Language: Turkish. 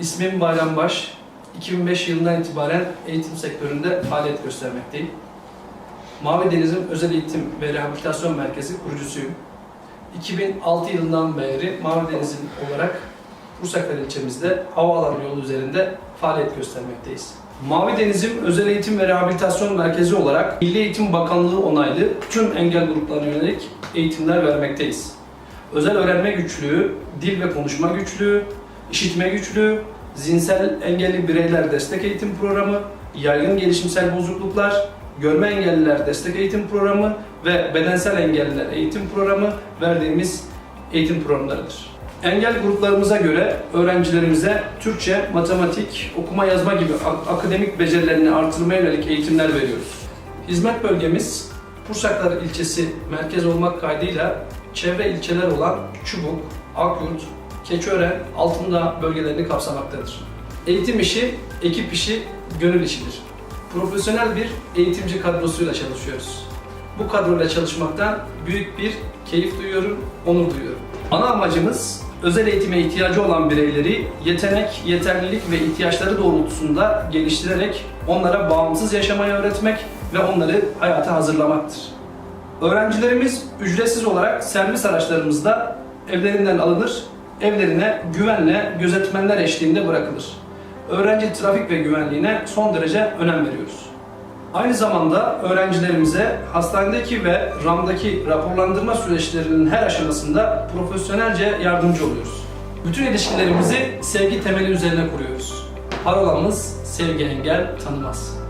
İsmim Bayram Baş. 2005 yılından itibaren eğitim sektöründe faaliyet göstermekteyim. Mavi Deniz'in Özel Eğitim ve Rehabilitasyon Merkezi kurucusuyum. 2006 yılından beri Mavi Deniz'in olarak Bursaköy ilçemizde havaalanı yolu üzerinde faaliyet göstermekteyiz. Mavi Deniz'in Özel Eğitim ve Rehabilitasyon Merkezi olarak Milli Eğitim Bakanlığı onaylı tüm engel gruplarına yönelik eğitimler vermekteyiz. Özel öğrenme güçlüğü, dil ve konuşma güçlüğü, işitme güçlüğü, zihinsel engelli bireyler destek eğitim programı, yaygın gelişimsel bozukluklar, görme engelliler destek eğitim programı ve bedensel engelliler eğitim programı verdiğimiz eğitim programlarıdır. Engel gruplarımıza göre öğrencilerimize Türkçe, matematik, okuma yazma gibi ak- akademik becerilerini artırmaya yönelik eğitimler veriyoruz. Hizmet bölgemiz Pursaklar ilçesi merkez olmak kaydıyla çevre ilçeler olan Çubuk, Akyurt, Keçiören, Altındağ bölgelerini kapsamaktadır. Eğitim işi, ekip işi, gönül işidir. Profesyonel bir eğitimci kadrosuyla çalışıyoruz. Bu kadroyla çalışmaktan büyük bir keyif duyuyorum, onur duyuyorum. Ana amacımız özel eğitime ihtiyacı olan bireyleri yetenek, yeterlilik ve ihtiyaçları doğrultusunda geliştirerek onlara bağımsız yaşamayı öğretmek ve onları hayata hazırlamaktır. Öğrencilerimiz ücretsiz olarak servis araçlarımızda evlerinden alınır, evlerine güvenle gözetmenler eşliğinde bırakılır. Öğrenci trafik ve güvenliğine son derece önem veriyoruz. Aynı zamanda öğrencilerimize hastanedeki ve RAM'daki raporlandırma süreçlerinin her aşamasında profesyonelce yardımcı oluyoruz. Bütün ilişkilerimizi sevgi temeli üzerine kuruyoruz. Parolamız sevgi engel tanımaz.